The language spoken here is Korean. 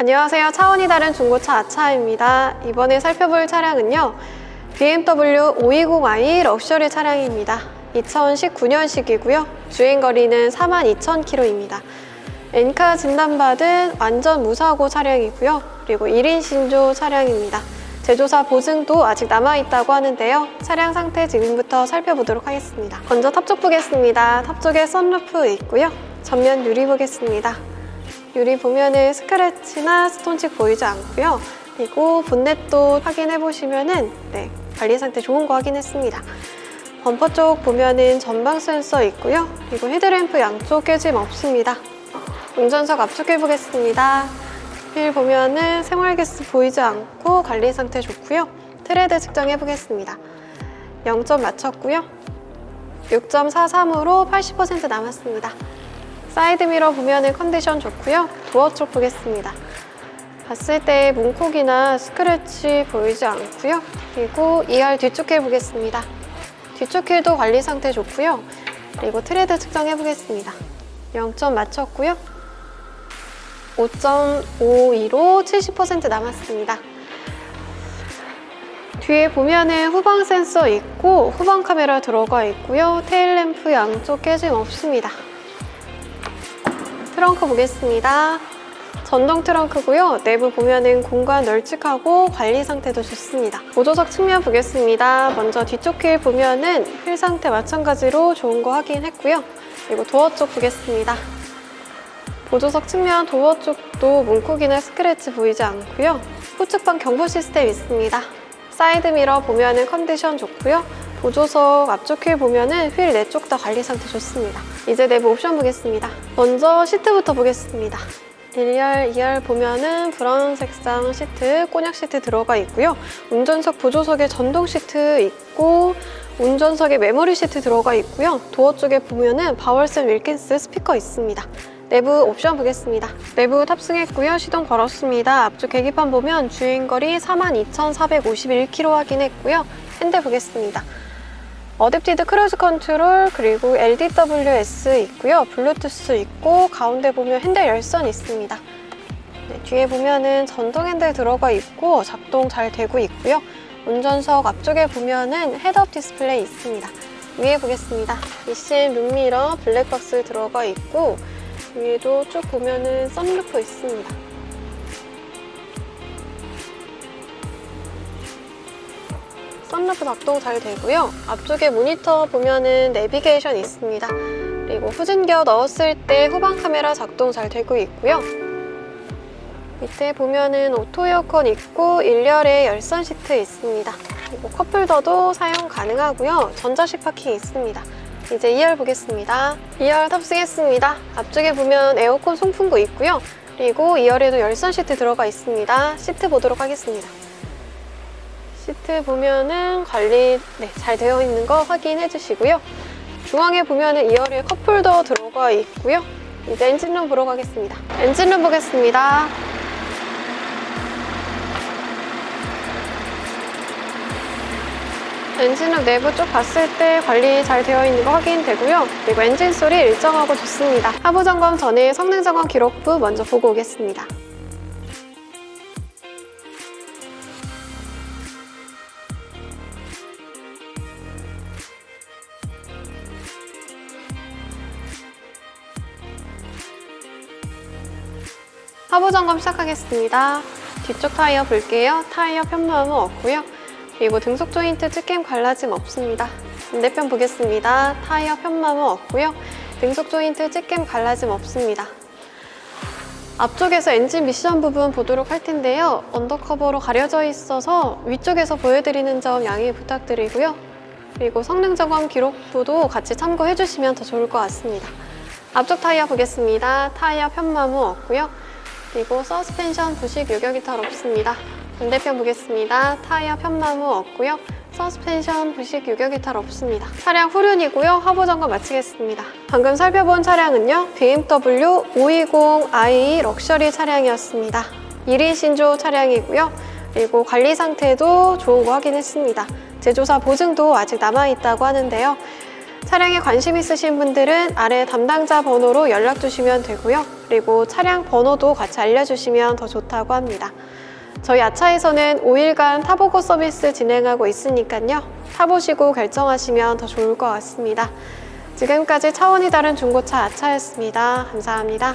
안녕하세요. 차원이 다른 중고차 아차입니다. 이번에 살펴볼 차량은요. BMW 520i 럭셔리 차량입니다. 2019년식이고요. 주행거리는 42,000km입니다. 엔카 진단받은 완전 무사고 차량이고요. 그리고 1인 신조 차량입니다. 제조사 보증도 아직 남아있다고 하는데요. 차량 상태 지금부터 살펴보도록 하겠습니다. 먼저 탑쪽 보겠습니다. 탑 쪽에 선루프 있고요. 전면 유리 보겠습니다. 유리 보면은 스크래치나 스톤칩 보이지 않고요. 그리고 본넷도 확인해 보시면은 네, 관리 상태 좋은 거 확인했습니다. 범퍼 쪽 보면은 전방 센서 있고요. 그리고 헤드램프 양쪽 깨짐 없습니다. 운전석 앞쪽 해보겠습니다. 휠 보면은 생활기스 보이지 않고 관리 상태 좋고요. 트레드 측정해 보겠습니다. 0점 맞췄고요. 6.43으로 80% 남았습니다. 사이드 미러 보면은 컨디션 좋고요. 도어 쪽 보겠습니다. 봤을 때 문콕이나 스크래치 보이지 않고요. 그리고 2열 뒤쪽 휠 보겠습니다. 뒤쪽 휠도 관리 상태 좋고요. 그리고 트레드 측정해 보겠습니다. 0점 맞췄고요. 5.52로 70% 남았습니다. 뒤에 보면은 후방 센서 있고 후방 카메라 들어가 있고요. 테일 램프 양쪽 깨짐 없습니다. 트렁크 보겠습니다. 전동 트렁크고요. 내부 보면은 공간 널찍하고 관리 상태도 좋습니다. 보조석 측면 보겠습니다. 먼저 뒤쪽 휠 보면은 휠 상태 마찬가지로 좋은 거 확인했고요. 그리고 도어 쪽 보겠습니다. 보조석 측면 도어 쪽도 문콕이나 스크래치 보이지 않고요. 후측방 경보 시스템 있습니다. 사이드 미러 보면은 컨디션 좋고요. 보조석 앞쪽 휠 보면은 휠 네 쪽 다 관리 상태 좋습니다. 이제 내부 옵션 보겠습니다. 먼저 시트부터 보겠습니다. 1열, 2열 보면은 브라운 색상 시트, 꼬냑 시트 들어가 있고요. 운전석 보조석에 전동 시트 있고 운전석에 메모리 시트 들어가 있고요. 도어 쪽에 보면은 바월슨 윌킨스 스피커 있습니다. 내부 옵션 보겠습니다. 내부 탑승했고요. 시동 걸었습니다. 앞쪽 계기판 보면 주행거리 42,451km 확인했고요. 핸들 보겠습니다. 어댑티드 크루즈 컨트롤 그리고 LDWS 있고요. 블루투스 있고 가운데 보면 핸들 열선 있습니다. 네, 뒤에 보면은 전동 핸들 들어가 있고 작동 잘 되고 있고요. 운전석 앞쪽에 보면은 헤드업 디스플레이 있습니다. 위에 보겠습니다. 미신 룸미러 블랙박스 들어가 있고 위에도 쭉 보면은 썬루프 있습니다. 썬루프 작동 잘 되고요. 앞쪽에 모니터 보면은 내비게이션 있습니다. 그리고 후진겨 넣었을 때 후방 카메라 작동 잘 되고 있고요. 밑에 보면은 오토 에어컨 있고 1열에 열선 시트 있습니다. 그리고 컵홀더도 사용 가능하고요. 전자식 파킹 있습니다. 이제 2열 보겠습니다. 2열 탑승했습니다. 앞쪽에 보면 에어컨 송풍구 있고요. 그리고 2열에도 열선 시트 들어가 있습니다. 시트 보도록 하겠습니다. 시트 보면은 관리 네, 잘 되어 있는 거 확인해 주시고요. 중앙에 보면은 2열에 컵홀더 들어가 있고요. 이제 엔진룸 보러 가겠습니다. 엔진룸 보겠습니다. 엔진룸 내부 쪽 봤을 때 관리 잘 되어 있는 거 확인되고요. 그리고 엔진 소리 일정하고 좋습니다. 하부 점검 전에 성능 점검 기록부 먼저 보고 오겠습니다. 하부 점검 시작하겠습니다. 뒤쪽 타이어 볼게요. 타이어 편마모 없고요. 그리고 등속 조인트 찌김 갈라짐 없습니다. 반대편 보겠습니다. 타이어 편마모 없고요. 등속 조인트 찌김 갈라짐 없습니다. 앞쪽에서 엔진 미션 부분 보도록 할 텐데요. 언더커버로 가려져 있어서 위쪽에서 보여드리는 점 양해 부탁드리고요. 그리고 성능 점검 기록부도 같이 참고해 주시면 더 좋을 것 같습니다. 앞쪽 타이어 보겠습니다. 타이어 편마모 없고요. 그리고 서스펜션 부식 요격 이탈 없습니다. 반대편 보겠습니다. 타이어 편마모 없고요. 서스펜션 부식 요격 이탈 없습니다. 차량 후륜이고요. 하부 점검 마치겠습니다. 방금 살펴본 차량은요. BMW 520i 럭셔리 차량이었습니다. 1인 신조 차량이고요. 그리고 관리 상태도 좋은 거 확인했습니다. 제조사 보증도 아직 남아있다고 하는데요. 차량에 관심 있으신 분들은 아래 담당자 번호로 연락 주시면 되고요. 그리고 차량 번호도 같이 알려주시면 더 좋다고 합니다. 저희 아차에서는 5일간 타보고 서비스 진행하고 있으니까요. 타보시고 결정하시면 더 좋을 것 같습니다. 지금까지 차원이 다른 중고차 아차였습니다. 감사합니다.